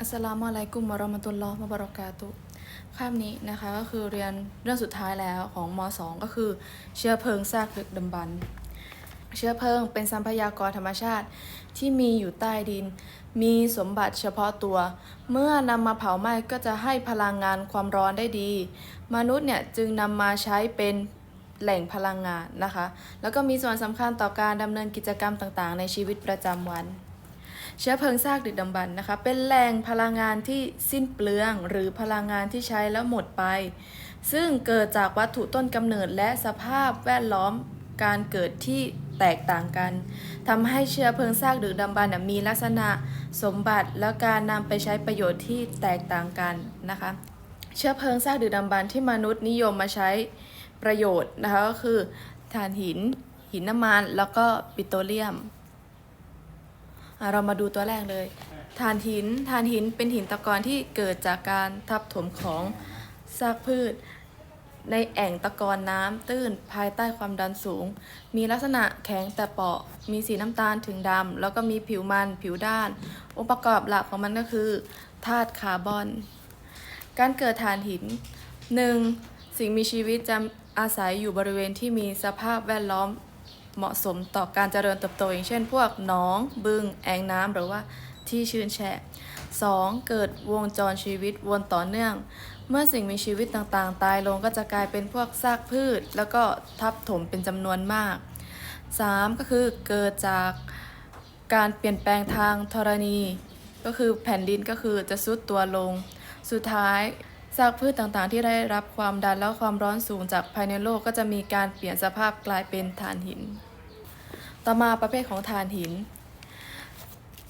อัสสลามุอะลัยกุมวะเราะมะตุลลอฮ์วะบะเราะกาตุคาบนี้นะคะก็คือเรียนเรื่องสุดท้ายแล้วของม .2 ก็คือ เชื้อเพลิงซากดึกดำบรรเชื้อเพลิงเป็นทรัพยากรธรรมชาติที่มีอยู่ใต้ดิน มีสมบัติเฉพาะตัว เมื่อนำมาเผาไหม้ก็จะให้พลังงานความร้อนได้ดี มนุษย์เนี่ยจึงนำมาใช้เป็นแหล่งพลังงานนะคะ แล้วก็มีส่วนสำคัญต่อการดำเนินกิจกรรมต่างๆ ในชีวิตประจำวัน เชื้อเพลิงซากดึกดำบรรพ์นะคะ เป็นแหล่งพลังงานที่สิ้นเปลือง หรือพลังงานที่ใช้แล้วหมดไป ซึ่งเกิดจากวัตถุต้นกำเนิดและสภาพแวดล้อมการเกิดที่แตกต่างกันทำให้เชื้อเพลิงซากดึกดำบรรพ์มีลักษณะสมบัติและการนำไปใช้ประโยชน์ที่แตกต่างกันนะคะ เชื้อเพลิงซากดึกดำบรรพ์ที่มนุษย์นิยมมาใช้ประโยชน์นะคะก็คือถ่านหิน หินน้ำมัน แล้วก็ปิโตรเลียม เรามาดูตัวแรกเลยถ่านหินถ่านหินเป็นหินตะกอนที่เกิดจากการทับถมของซากพืช ในแอ่งตะกอนน้ำตื้นภายใต้ความดันสูง มีลักษณะแข็งแต่เปราะ มีสีน้ำตาลถึงดำแล้วก็มีผิวมันผิวด้าน องค์ประกอบหลักของมันก็คือธาตุคาร์บอน การเกิดถ่านหิน 1. สิ่งมีชีวิตจะอาศัยอยู่บริเวณที่มีสภาพแวดล้อม เหมาะสมต่อการเจริญเติบโตอย่างเช่น พวกหนอง บึง แอ่งน้ำหรือว่าที่ชื้นแฉะ 2. เกิดวงจรชีวิตวนต่อเนื่อง เมื่อสิ่งมีชีวิตต่างๆ ตายลงก็จะกลายเป็นพวกซากพืช แล้วก็ทับถมเป็นจำนวนมาก 3. ก็คือเกิดจากการเปลี่ยนแปลงทางธรณี ก็คือแผ่นดินก็คือจะซุดตัวลง สุดท้าย ซากพืชต่างๆ ที่ได้รับความดันและความร้อนสูงจากภายในโลกก็จะมีการเปลี่ยนสภาพกลายเป็นถ่านหิน ต่อมาประเภทของถ่านหิน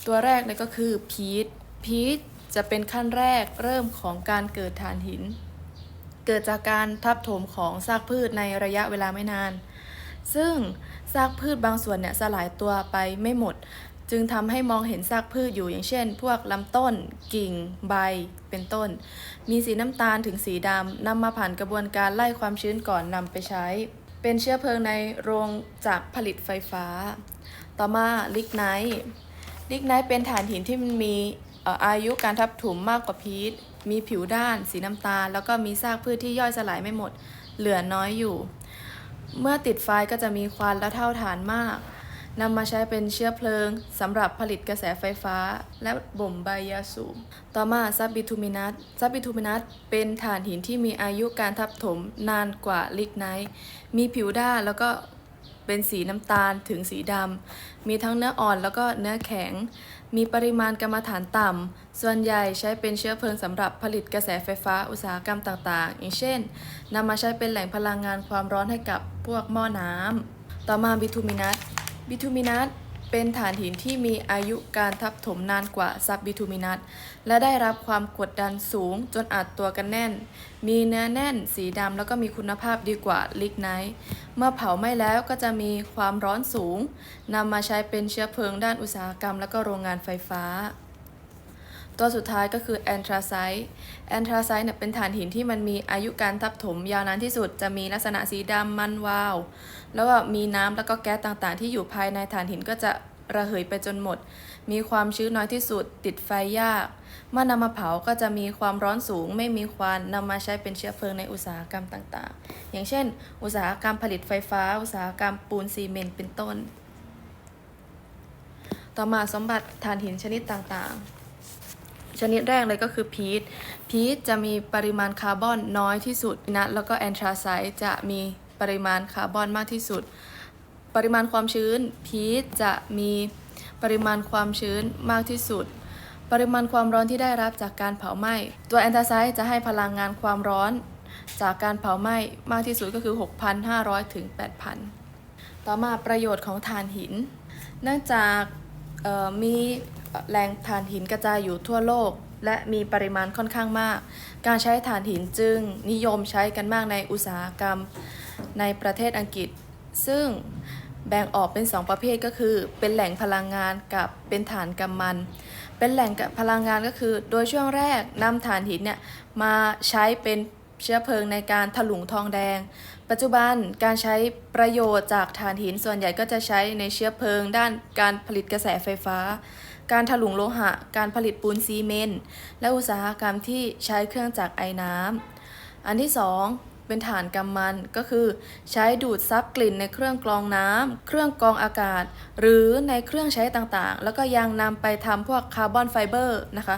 ตัวแรกเลยก็คือพีทพีทจะเป็นขั้นแรกเริ่มของการเกิดถ่านหิน เกิดจากการทับถมของซากพืชในระยะเวลาไม่นาน ซึ่งซากพืชบางส่วนเนี่ยสลายตัวไปไม่หมด จึงทำให้มองเห็นซากพืชอยู่อย่างเช่น พวกลำต้น กิ่ง ใบ เป็นต้น มีสีน้ำตาลถึงสีดำนำมาผ่านกระบวนการไล่ความชื้นก่อนนำไปใช้ เป็นเชื้อเพลิงในโรงจักรผลิตไฟฟ้า ต่อมาลิกไนท์ลิกไนท์เป็นถ่านหินที่มีเอ่ออายุการทับถมมากกว่าพีทมีผิวด้านสีน้ำตาล แล้วก็มีซากพืชที่ย่อยสลายไม่หมด เหลือน้อยอยู่ เมื่อติดไฟก็จะมีควันและเท่าฐานมาก นำมาใช้เป็นเชื้อเพลิงสำหรับผลิตกระแสไฟฟ้า และบ่มใบยาสูบ ต่อมาซับบิทูมินัสซับบิทูมินัสเป็นถ่านหินที่มีอายุการทับถมนานกว่าลิกไนท์ มีผิวด้านแล้วก็เป็นสีน้ำตาลถึงสีดำ มีทั้งเนื้ออ่อนแล้วก็เนื้อแข็ง มีปริมาณกรรมฐานต่ำ ส่วนใหญ่ใช้เป็นเชื้อเพลิงสำหรับผลิตกระแสไฟฟ้าอุตสาหกรรมต่างๆ อย่างเช่นนำมาใช้เป็นแหล่งพลังงานความร้อนให้กับพวกหม้อน้ำ ต่อมาบิทูมินัส บิทูมินัสเป็นฐานหินที่มีอายุการทับถมนานกว่าซับบิทูมินัสและได้รับความกดดันสูงจนอัดตัวกันแน่น มีเนื้อแน่นสีดำแล้วก็มีคุณภาพดีกว่าลิกไนท์เมื่อเผาไหม้แล้วก็จะมีความร้อนสูงนำมาใช้เป็นเชื้อเพลิงด้านอุตสาหกรรม แล้วก็โรงงานไฟฟ้า ตัวสุดท้ายก็คือแอนทราไซต์แอนทราไซต์เนี่ยเป็นถ่านหินที่มันมีอายุการทับถมยาวนานที่สุด จะมีลักษณะสีดำมันวาว แล้วก็มีน้ำแล้วก็แก๊สต่างๆ ที่อยู่ภายในถ่านหินก็จะระเหยไปจนหมด มีความชื้นน้อยที่สุด ติดไฟยาก เมื่อนำมาเผาก็จะมีความร้อนสูง ไม่มีควันนำมาใช้เป็นเชื้อเพลิงในอุตสาหกรรมต่างๆ อย่างเช่น อุตสาหกรรมผลิตไฟฟ้า อุตสาหกรรมปูนซีเมนต์เป็นต้น ต่อมาสมบัติถ่านหินชนิดต่างๆ ชนิดแรกเลยก็คือพีท พีทจะมีปริมาณคาร์บอนน้อยที่สุดนะ แล้วก็แอนทราไซต์จะมีปริมาณคาร์บอนมากที่สุด ปริมาณความชื้น พีทจะมีปริมาณความชื้นมากที่สุด ปริมาณความร้อนที่ได้รับจากการเผาไหม้ ตัวแอนทราไซต์จะให้พลังงานความร้อน จากการเผาไหม้มากที่สุดก็คือ 6,500 ถึง 8,000 ต่อมาประโยชน์ของถ่านหิน เนื่องจากมี แหล่งถ่านหินกระจายอยู่ทั่วโลก และมีปริมาณค่อนข้างมาก การใช้ถ่านหินจึงนิยมใช้กันมากในอุตสาหกรรมในประเทศอังกฤษ ซึ่งแบ่งออกเป็น 2 ประเภทก็คือ เป็นแหล่งพลังงานกับเป็นฐานกำมัน เป็นแหล่งพลังงานก็คือ โดยช่วงแรกนำถ่านหินเนี่ยมาใช้เป็นเชื้อเพลิงในการถลุงทองแดง ปัจจุบันการใช้ประโยชน์จากถ่านหินส่วนใหญ่ก็จะใช้ในเชื้อเพลิงด้านการผลิตกระแสไฟฟ้า การถลุงโลหะ การผลิตปูนซีเมนต์ และอุตสาหกรรมที่ใช้เครื่องจักรไอน้ำ อันที่ 2 เป็นฐานกำมันก็คือ ใช้ดูดซับกลิ่นในเครื่องกรองน้ำ เครื่องกรองอากาศ หรือในเครื่องใช้ต่างๆ แล้วก็ยังนำไปทำพวกคาร์บอนไฟเบอร์นะคะ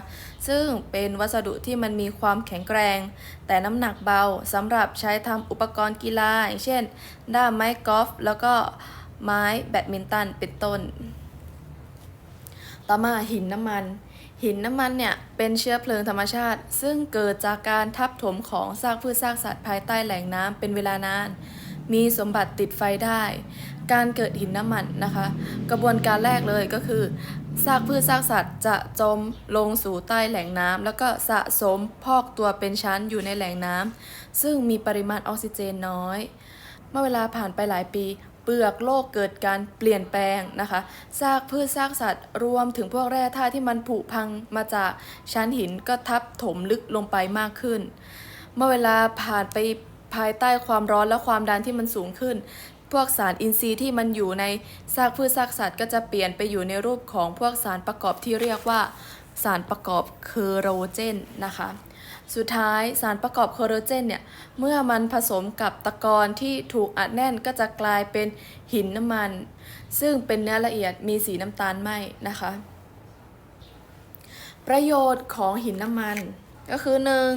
ซึ่งเป็นวัสดุที่มันมีความแข็งแกร่ง แต่น้ำหนักเบาสำหรับใช้ทำอุปกรณ์กีฬาอย่างเช่น ด้ามไม้กอล์ฟแล้วก็ไม้แบดมินตันเป็นต้น ต่อมาหินน้ำมัน หินน้ำมันเนี่ยเป็นเชื้อเพลิงธรรมชาติ ซึ่งเกิดจากการทับถมของซากพืชซากสัตว์ภายใต้แหล่งน้ำเป็นเวลานาน มีสมบัติติดไฟได้ การเกิดหินน้ำมันนะคะ กระบวนการแรกเลยก็คือซากพืชซากสัตว์จะจมลงสู่ใต้แหล่งน้ำแล้วก็สะสมพอกตัวเป็นชั้นอยู่ในแหล่งน้ำซึ่งมีปริมาณออกซิเจนน้อย เมื่อเวลาผ่านไปหลายปี เปลือกโลกเกิดการเปลี่ยนแปลงนะคะซากพืชซากสัตว์รวมถึงพวกแร่ธาตุที่มันผุพังมาจากชั้นหินก็ทับถมลึกลงไปมากขึ้น เมื่อเวลาผ่านไปภายใต้ความร้อนและความดันที่มันสูงขึ้น พวกสารอินทรีย์ที่มันอยู่ในซากพืชซากสัตว์ก็จะเปลี่ยนไปอยู่ในรูปของพวกสารประกอบที่เรียกว่าสารประกอบเคโรเจนนะคะ สุดท้ายสารประกอบโคโลเจนเนี่ย เมื่อมันผสมกับตะกอนที่ถูกอัดแน่นก็จะกลายเป็นหินน้ำมัน ซึ่งเป็นเนื้อละเอียดมีสีน้ำตาลไหมนะคะ ประโยชน์ของหินน้ำมันก็คือหนึ่ง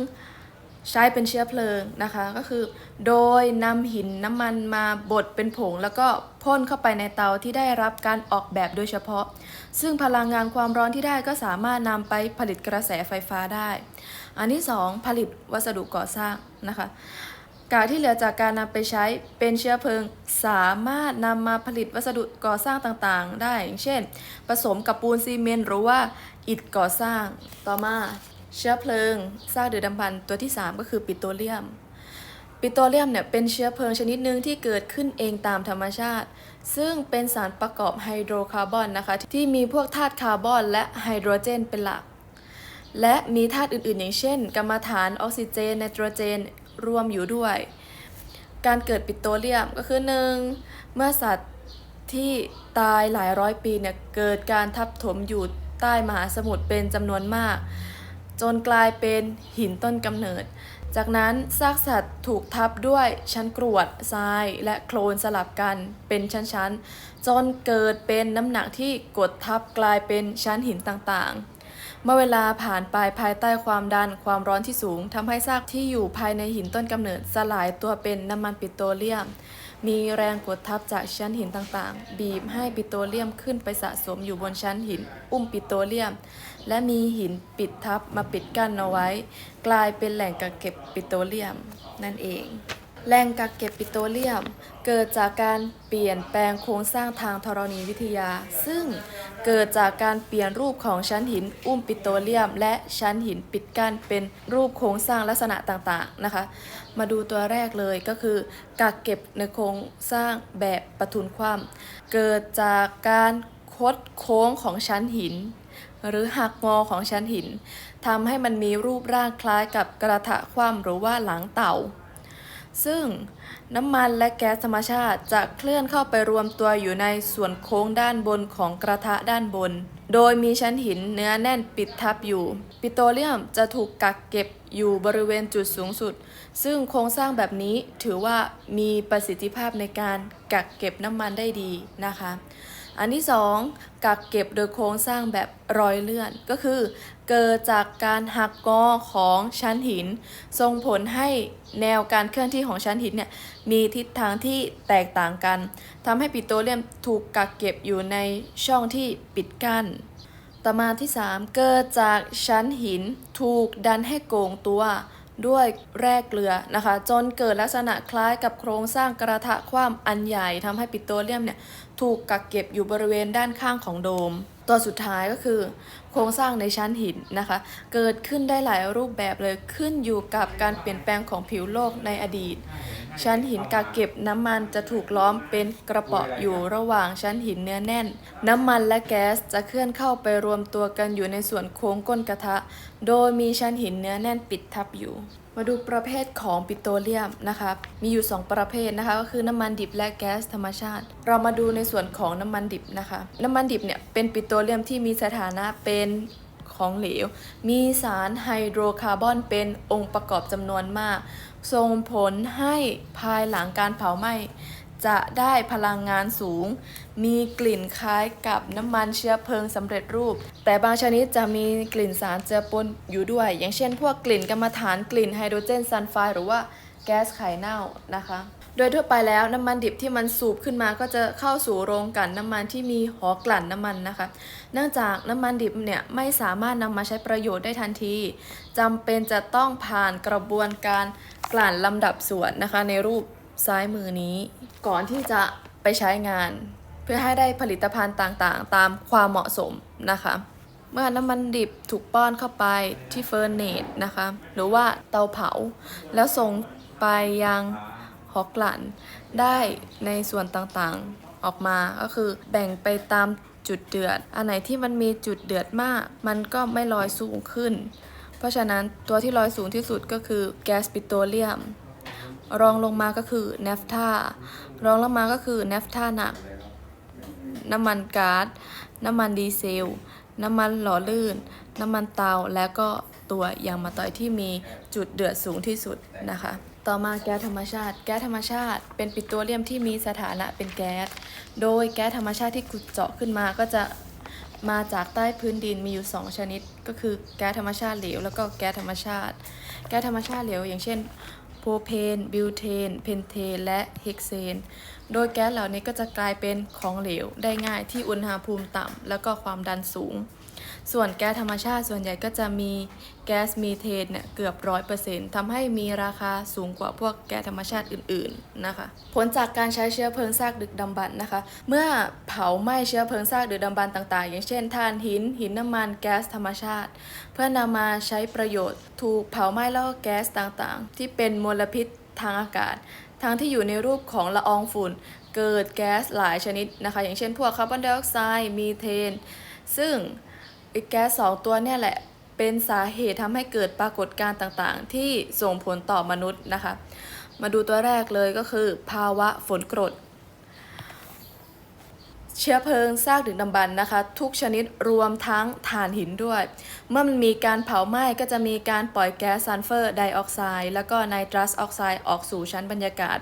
ใช้เป็นเชื้อเพลิงนะคะ ก็คือ โดยนำหินน้ำมันมาบดเป็นผง แล้วก็พ่นเข้าไปในเตาที่ได้รับการออกแบบโดยเฉพาะ ซึ่งพลังงานความร้อนที่ได้ก็สามารถนำไปผลิตกระแสไฟฟ้าได้ อันที่ 2 ผลิตวัสดุก่อสร้างนะคะกากที่เหลือจากการนำไปใช้เป็นเชื้อเพลิง สามารถนำมาผลิตวัสดุก่อสร้างต่างๆ ได้อย่างเช่น ผสมกับปูนซีเมนต์หรือว่าอิฐก่อสร้างต่อมา เชื้อเพลิงซากดึกดำบรรตัวที่ 3 ก็คือปิโตรเลียม ปิโตรเลียมเนี่ยเป็นเชื้อเพลิงชนิดหนึ่งที่เกิดขึ้นเองตามธรรมชาติ ซึ่งเป็นสารประกอบไฮโดรคาร์บอนนะคะ ที่มีพวกธาตุคาร์บอนและไฮโดรเจนเป็นหลัก และมีธาตุอื่นๆ อย่างเช่นกัมมันฐานออกซิเจนไนโตรเจนรวมอยู่ด้วย การเกิดปิโตรเลียมก็คือหนึ่งเมื่อสัตว์ที่ตายหลายร้อยปีเนี่ยเกิดการทับถมอยู่ใต้มหาสมุทรเป็นจำนวนมาก จนกลายเป็นหินต้นกำเนิด จากนั้นซากสัตว์ถูกทับด้วยชั้นกรวดทราย และโคลนสลับกันเป็นชั้นๆ จนเกิดเป็นน้ำหนักที่กดทับกลายเป็นชั้นหินต่างๆเมื่อเวลาผ่านไปภายใต้ความดันความร้อนที่สูงทำให้ซากที่อยู่ภายในหินต้นกำเนิดสลายตัวเป็นน้ำมันปิโตรเลียม มีแรงกดทับจากชั้นหินต่างๆ บีบให้ปิโตรเลียมขึ้นไปสะสมอยู่บนชั้นหิน อุ้มปิโตรเลียม และมีหินปิดทับมาปิดกั้นเอาไว้ กลายเป็นแหล่งกักเก็บปิโตรเลียมนั่นเอง แหล่งกักเก็บปิโตรเลียม เกิดจากการเปลี่ยนแปลงโครงสร้างทางธรณีวิทยา ซึ่งเกิดจากการเปลี่ยนรูปของชั้นหินอุ้มปิโตรเลียม และชั้นหินปิดกั้นเป็นรูปโครงสร้างลักษณะต่างๆนะคะ มาดูตัวแรกเลยก็คือกักเก็บในโครงสร้างแบบปะทุนคว่ำเกิดจากการคดโค้งของชั้นหิน หรือหักงอของชั้นหินทำให้มันมีรูปร่างคล้ายกับกระทะคว่ำหรือว่าหลังเต่า ซึ่งน้ำมันและแก๊สธรรมชาติจะเคลื่อนเข้าไปรวมตัวอยู่ในส่วนโค้งด้านบนของกระทะด้านบน โดยมีชั้นหินเนื้อแน่นปิดทับอยู่ ปิโตรเลียมจะถูกกักเก็บอยู่บริเวณจุดสูงสุด ซึ่งโครงสร้างแบบนี้ถือว่ามีประสิทธิภาพในการกักเก็บน้ำมันได้ดีนะคะ อันที่ 2 กักเก็บโดยโครงสร้างแบบรอยเลื่อน ก็คือ เกิดจากการหักงอของชั้นหิน ส่งผลให้แนวการเคลื่อนที่ของชั้นหินเนี่ยมีทิศทางที่แตกต่างกันทำให้ปิโตรเลียมถูกกักเก็บอยู่ในช่องที่ปิดกั้น ต่อมาที่ 3 เกิดจากชั้นหินถูกดันให้โก่งตัว ด้วยแร่เกลือนะคะ จนเกิดลักษณะคล้ายกับโครงสร้างกระทะคว่ำอันใหญ่ทำให้ปิโตรเลียมเนี่ยถูกกักเก็บอยู่บริเวณด้านข้างของโดม ตัวสุดท้ายก็คือ โครงสร้างในชั้นหินนะคะ เกิดขึ้นได้หลายรูปแบบเลยขึ้นอยู่กับการเปลี่ยนแปลงของผิวโลกในอดีต ชั้นหินกักเก็บน้ำมันจะถูกล้อมเป็นกระเป๋ออยู่ระหว่างชั้นหินเนื้อแน่น น้ำมันและแก๊สจะเคลื่อนเข้าไปรวมตัวกันอยู่ในส่วนโค้งก้นกระทะ โดยมีชั้นหินเนื้อแน่นปิดทับอยู่ มาดูประเภทของปิโตรเลียมนะคะมีอยู่ 2 ประเภทนะคะก็คือน้ำมันดิบและแก๊สธรรมชาติ เรามาดูในส่วนของน้ำมันดิบนะคะ น้ำมันดิบเนี่ยเป็นปิโตรเลียมที่มีสถานะเป็น ของเหลว มีสารไฮโดรคาร์บอนเป็นองค์ประกอบจำนวนมาก ส่งผลให้ภายหลังการเผาไหม้จะได้พลังงานสูง มีกลิ่นคล้ายกับน้ำมันเชื้อเพลิงสำเร็จรูป แต่บางชนิดจะมีกลิ่นสารเจือปนอยู่ด้วย อย่างเช่น พวกกลิ่นกรรมฐานกลิ่นไฮโดรเจนซัลไฟด์หรือว่าแก๊สไข่เน่านะคะ โดยทั่วไปแล้วน้ำมันดิบที่มันสูบขึ้นมาก็จะเข้าสู่โรงกลั่นน้ำมันที่มีหอกลั่นน้ำมันนะคะ เนื่องจากน้ำมันดิบเนี่ยไม่สามารถนำมาใช้ประโยชน์ได้ทันทีจำเป็นจะต้องผ่านกระบวนการกลั่นลำดับส่วนนะคะ ในรูปซ้ายมือนี้ ก่อนที่จะไปใช้งาน เพื่อให้ได้ผลิตภัณฑ์ต่างๆ ตามความเหมาะสมนะคะเมื่อน้ำมันดิบถูกป้อนเข้าไปที่เฟอร์เนตนะคะ หรือว่าเตาเผา แล้วส่งไปยัง หอกลันได้ในส่วนต่างๆออกมาก็คือแบ่งไปตามจุดเดือด อันไหนที่มันมีจุดเดือดมาก มันก็ไม่ลอยสูงขึ้น เพราะฉะนั้นตัวที่ลอยสูงที่สุดก็คือแก๊สปิโตรเลียม รองลงมาก็คือเนฟทารองลงมาก็คือเนฟทาหนัก น้ำมันก๊าซ น้ำมันดีเซล น้ำมันหล่อลื่น น้ำมันเตา และก็ตัวยางมะตอยที่มีจุดเดือดสูงที่สุดนะคะ ต่อมาแก๊สธรรมชาติ แก๊สธรรมชาติเป็นปิโตรเลียมที่มีสถานะเป็นแก๊ส โดยแก๊สธรรมชาติที่ขุดเจาะขึ้นมาก็จะมาจากใต้พื้นดินมีอยู่ 2 ชนิด ก็คือแก๊สธรรมชาติเหลวแล้วก็แก๊สธรรมชาติ แก๊สธรรมชาติเหลวอย่างเช่นโพเพน บิวเทน เพนเทน และเฮกเซน โดยแก๊สเหล่านี้ก็จะกลายเป็นของเหลวได้ง่ายที่อุณหภูมิต่ำแล้วก็ความดันสูง ส่วนแก๊สธรรมชาติส่วนใหญ่ก็จะมีแก๊สมีเทนเนี่ยเกือบร้อยเปอร์เซ็นต์ทำให้มีราคาสูงกว่าพวกแก๊สธรรมชาติอื่นๆนะคะ ผลจากการใช้เชื้อเพลิงซากดึกดำบรรพ์นะคะ เมื่อเผาไหม้เชื้อเพลิงซากดึกดำบรรพ์ต่างๆ อย่างเช่นถ่านหิน หินน้ำมันแก๊สธรรมชาติ เพื่อนำมาใช้ประโยชน์ ถูกเผาไหม้แล้วก็แก๊สต่างๆ ที่เป็นมลพิษทางอากาศทั้งที่อยู่ในรูปของละอองฝุ่น เกิดแก๊สหลายชนิดนะคะ อย่างเช่นพวกคาร์บอนไดออกไซด์มีเทน ซึ่ง ไอ้แก๊สสองตัวเนี่ยแหละเป็นสาเหตุทำให้เกิดปรากฏการณ์ต่างๆ ที่ส่งผลต่อมนุษย์นะคะ มาดูตัวแรกเลยก็คือ ภาวะฝนกรด เชื้อเพลิงซากดึกดำบรรนะคะ ทุกชนิดรวมทั้งถ่านหินด้วย เมื่อมันมีการเผาไหม้ก็จะมีการปล่อยแก๊สซัลเฟอร์ไดออกไซด์แล้วก็ไนตรัสออกไซด์ออกสู่ชั้นบรรยากาศ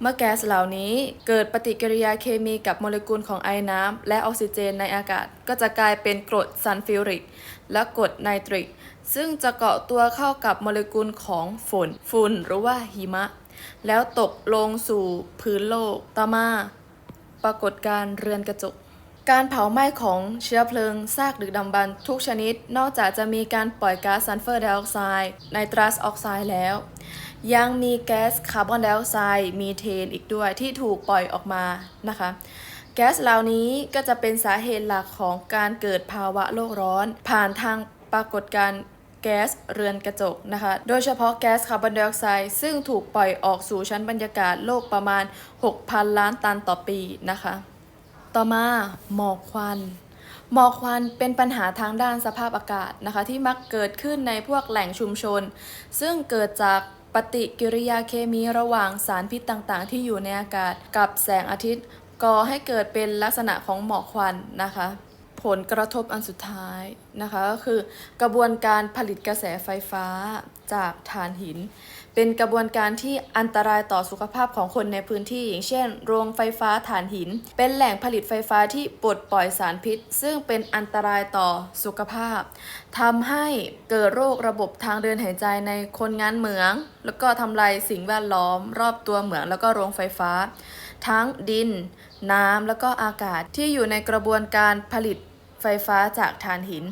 เมื่อแก๊สเหล่านี้เกิดปฏิกิริยาเคมีกับโมเลกุลของไอน้ำและออกซิเจนในอากาศ ก็จะกลายเป็นกรดซัลฟิวริก และกรดไนตริก ซึ่งจะเกาะตัวเข้ากับโมเลกุลของฝนฝุ่นหรือว่าหิมะ แล้วตกลงสู่พื้นโลกต่อมาปรากฏการเรือนกระจก การเผาไหม้ของเชื้อเพลิงซากดึกดำบรรทุกชนิด นอกจากจะมีการปล่อยก๊าซซัลเฟอร์ไดออกไซด์ไนตรัสออกไซด์แล้ว ยังมีแก๊สคาร์บอนไดออกไซด์มีเทนอีกด้วยที่ถูกปล่อยออกมานะคะแก๊สเหล่านี้ก็จะเป็นสาเหตุหลักของการเกิดภาวะโลกร้อน ผ่านทางปรากฏการณ์แก๊สเรือนกระจกนะคะ โดยเฉพาะแก๊สคาร์บอนไดออกไซด์ซึ่งถูกปล่อยออกสู่ชั้นบรรยากาศโลกประมาณ 6,000 ล้านตันต่อปีนะคะ ต่อมาหมอกควันหมอกควันเป็นปัญหาทางด้านสภาพอากาศนะคะ ที่มักเกิดขึ้นในพวกแหล่งชุมชน ซึ่งเกิดจาก ปฏิกิริยาเคมีระหว่างสารพิษต่างๆ ที่อยู่ในอากาศกับแสงอาทิตย์ก่อให้เกิดเป็นลักษณะของหมอกควันนะคะ ผลกระทบอันสุดท้ายนะคะก็คือกระบวนการผลิตกระแสไฟฟ้าจากถ่านหิน เป็นกระบวนการที่อันตรายต่อสุขภาพของคนในพื้นที่ อย่างเช่น โรงไฟฟ้าถ่านหิน เป็นแหล่งผลิตไฟฟ้าที่ปลดปล่อยสารพิษ ซึ่งเป็นอันตรายต่อสุขภาพทำให้เกิดโรคระบบทางเดินหายใจในคนงานเหมือง แล้วก็ทำลายสิ่งแวดล้อม รอบตัวเหมืองแล้วก็โรงไฟฟ้า ทั้งดิน น้ำแล้วก็อากาศที่อยู่ในกระบวนการผลิตไฟฟ้าจากถ่านหิน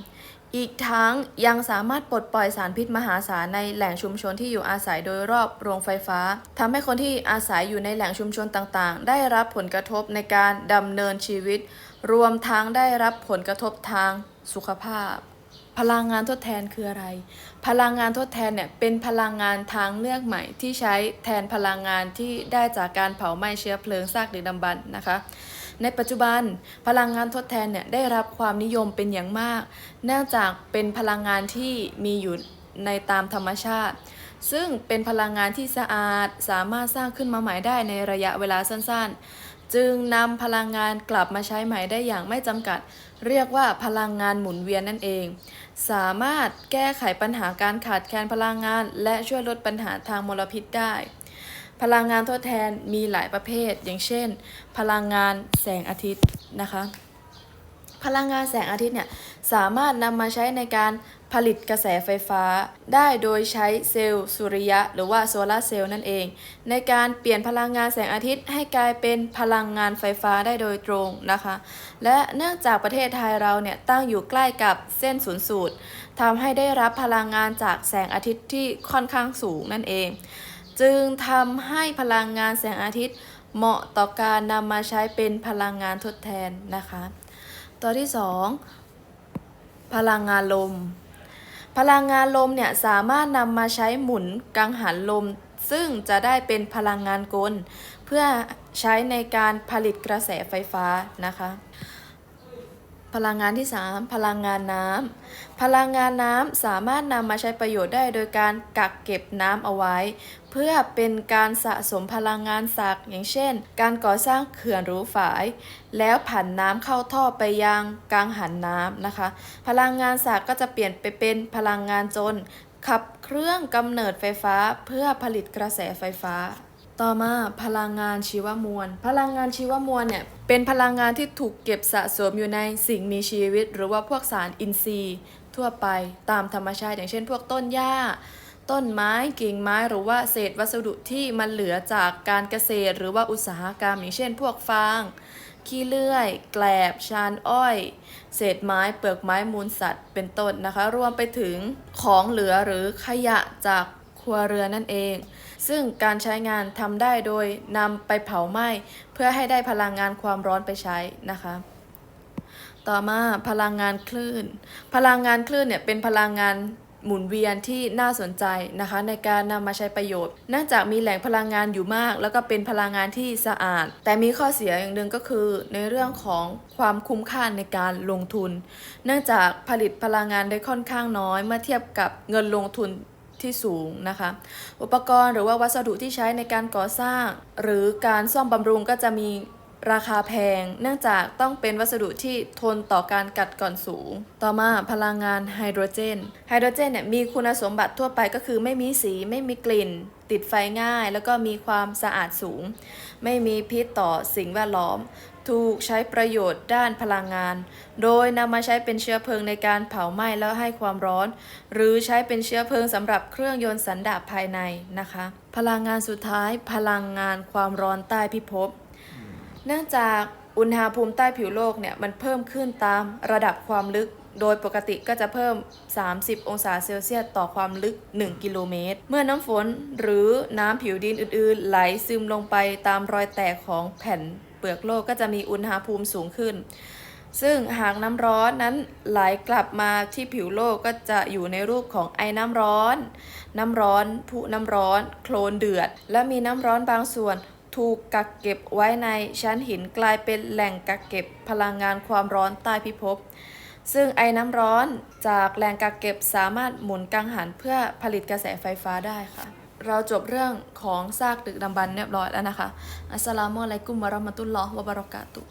อีกทั้งยังสามารถปลดปล่อยสารพิษมหาศาลในแหล่งชุมชนที่อยู่อาศัยโดยรอบโรงไฟฟ้าทำให้คนที่อาศัยอยู่ในแหล่งชุมชนต่างๆ ได้รับผลกระทบในการดำเนินชีวิต รวมทั้งได้รับผลกระทบทางสุขภาพ พลังงานทดแทนคืออะไร พลังงานทดแทนเนี่ยเป็นพลังงานทางเลือกใหม่ที่ใช้แทนพลังงานที่ได้จากการเผาไหม้เชื้อเพลิงซากดึกดำบรรพ์นะคะ ในปัจจุบันพลังงานทดแทนเนี่ยได้รับความนิยมเป็นอย่างมาก เนื่องจากเป็นพลังงานที่มีอยู่ในตามธรรมชาติ ซึ่งเป็นพลังงานที่สะอาดสามารถสร้างขึ้นมาใหม่ได้ในระยะเวลาสั้นๆ จึงนำพลังงานกลับมาใช้ใหม่ได้อย่างไม่จำกัด เรียกว่าพลังงานหมุนเวียนนั่นเอง สามารถแก้ไขปัญหาการขาดแคลนพลังงาน และช่วยลดปัญหาทางมลพิษได้ พลังงานทดแทนมีหลายประเภท อย่างเช่น พลังงานแสงอาทิตย์นะคะ พลังงานแสงอาทิตย์เนี่ยสามารถนำมาใช้ในการผลิตกระแสไฟฟ้า ได้โดยใช้เซลล์สุริยะ หรือว่าโซลาร์เซลล์นั่นเอง ในการเปลี่ยนพลังงานแสงอาทิตย์ ให้กลายเป็นพลังงานไฟฟ้าได้โดยตรงนะคะ และเนื่องจากประเทศไทยเราเนี่ยตั้งอยู่ใกล้กับเส้นศูนย์สูตรทำให้ได้รับพลังงานจากแสงอาทิตย์ที่ค่อนข้างสูงนั่นเอง จึงทำให้พลังงานแสงอาทิตย์เหมาะต่อการนำมาใช้เป็นพลังงานทดแทนนะคะ ตัวที่ 2 พลังงานลม พลังงานลมเนี่ยสามารถนำมาใช้หมุนกังหันลม ซึ่งจะได้เป็นพลังงานกล เพื่อใช้ในการผลิตกระแสไฟฟ้านะคะ พลังงานที่ 3 พลังงานน้ำพลังงานน้ำสามารถนำมาใช้ประโยชน์ได้โดยการกักเก็บน้ำเอาไว้ เพื่อเป็นการสะสมพลังงานสักอย่างเช่น การก่อสร้างเขื่อนหรือฝาย แล้วผันน้ำเข้าท่อไปยังกังหันน้ำนะคะ พลังงานสักก็จะเปลี่ยนไปเป็นพลังงานจน ขับเครื่องกำเนิดไฟฟ้าเพื่อผลิตกระแสไฟฟ้า ต่อมาพลังงานชีวมวล พลังงานชีวมวลเนี่ยเป็นพลังงานที่ถูกเก็บสะสมอยู่ในสิ่งมีชีวิต หรือว่าพวกสารอินทรีย์ ทั่วไปตามธรรมชาติอย่างเช่น พวกต้นหญ้า ต้นไม้กิ่งไม้หรือว่าเศษวัสดุที่มันเหลือจากการเกษตร หรือว่าอุตสาหกรรม อย่างเช่น พวกฟางขี้เลื่อย แกลบ ชานอ้อย เศษไม้ เปลือกไม้ มูลสัตว์ เป็นต้นนะคะ รวมไปถึงของเหลือหรือขยะจากครัวเรือนนั่นเอง ซึ่งการใช้งานทำได้โดยนำไปเผาไหม้ เพื่อให้ได้พลังงานความร้อนไปใช้นะคะ ต่อมาพลังงานคลื่น พลังงานคลื่นเนี่ยเป็นพลังงานหมุนเวียนที่น่าสนใจนะคะในการนำมาใช้ประโยชน์เนื่องจากมีแหล่งพลังงานอยู่มาก แล้วก็เป็นพลังงานที่สะอาด แต่มีข้อเสียอย่างหนึ่งก็คือ ในเรื่องของความคุ้มค่าในการลงทุน เนื่องจากผลิตพลังงานได้ค่อนข้างน้อย เมื่อเทียบกับเงินลงทุน ที่สูงนะคะ อุปกรณ์หรือว่าวัสดุที่ใช้ในการก่อสร้าง หรือการซ่อมบำรุงก็จะมีราคาแพง เนื่องจากต้องเป็นวัสดุที่ทนต่อการกัดกร่อนสูง ต่อมาพลังงานไฮโดรเจน ไฮโดรเจนเนี่ยมีคุณสมบัติทั่วไปก็คือไม่มีสีไม่มีกลิ่น ติดไฟง่าย แล้วก็มีความสะอาดสูง ไม่มีพิษต่อสิ่งแวดล้อม ถูกใช้ประโยชน์ด้านพลังงาน โดยนำมาใช้เป็นเชื้อเพลิงในการเผาไหม้แล้วให้ความร้อน หรือใช้เป็นเชื้อเพลิงสำหรับเครื่องยนต์สันดาปภายในนะคะ พลังงานสุดท้าย พลังงานความร้อนใต้พิภพ เนื่องจากอุณหภูมิใต้ผิวโลกเนี่ยมันเพิ่มขึ้นตามระดับความลึก โดยปกติก็จะเพิ่ม 30 องศาเซลเซียสต่อความลึก 1 กิโลเมตร เมื่อน้ำฝนหรือน้ำผิวดินอื่นๆ ไหลซึมลงไปตามรอยแตกของแผ่น ปลือกโลกก็จะมีอุณหภูมิสูงขึ้น ซึ่งหากน้ำร้อนนั้นไหลกลับมาที่ผิวโลกก็จะอยู่ในรูปของไอ้น้ำร้อน น้ำร้อนผุน้ำร้อน โคลนเดือด และมีน้ำร้อนบางส่วนถูกกักเก็บไว้ในชั้นหินกลายเป็นแหล่งกักเก็บพลังงานความร้อนใต้พิภพ ซึ่งไอ้น้ำร้อนจากแหล่งกักเก็บสามารถหมุนกังหันเพื่อผลิตกระแสไฟฟ้าได้ค่ะ เราจบเรื่องของซากดึกดำบรรพ์เรียบร้อยแล้วนะคะ อัสสลามุอะลัยกุมวะเราะมะตุลลอฮ์วะบะเราะกาตุ